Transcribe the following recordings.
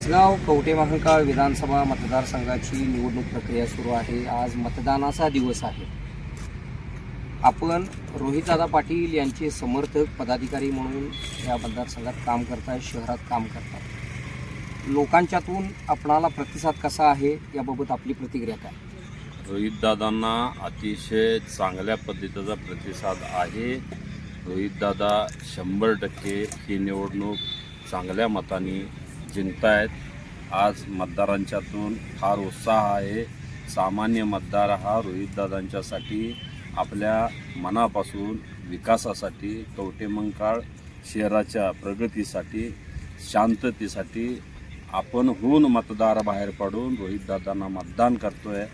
गाव कवटे महांकाळ विधानसभा मतदारसंघाची निवडणूक प्रक्रिया सुरू आहे. आज मतदानाचा दिवस आहे. आपण रोहितदादा पाटील यांचे समर्थक पदाधिकारी म्हणून या मतदारसंघात काम करतात शहरात काम करतात लोकांच्यातून आपणाला प्रतिसाद कसा आहे याबाबत आपली प्रतिक्रिया काय? रोहितदादांना अतिशय चांगल्या पद्धतीचा प्रतिसाद आहे. रोहितदादा शंभर टक्के ही निवडणूक चांगल्या मताने जिंकतायत. आज मतदारांच्यातून फार उत्साह आहे. सामान्य मतदार हा रोहितदादांच्यासाठी आपल्या मनापासून विकासासाठी कवटेमंकाळ शहराच्या प्रगतीसाठी शांततेसाठी आपण होऊन मतदार बाहेर पडून रोहितदादांना मतदान करतोय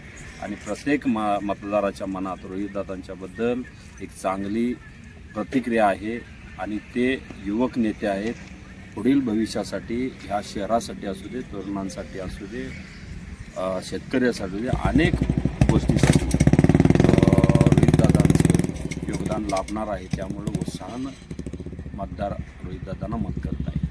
आणि प्रत्येक म मतदाराच्या मनात रोहितदादांच्याबद्दल एक चांगली प्रतिक्रिया आहे आणि ते युवक नेते आहेत. पुढील भविष्यासाठी ह्या शहरासाठी असू दे तरुणांसाठी असू दे शेतकऱ्यासाठी असू दे अनेक गोष्टीसाठी रोहितदादांचं योगदान लाभणार आहे. त्यामुळं उत्साहानं मतदार रोहितदादांना मत करत आहे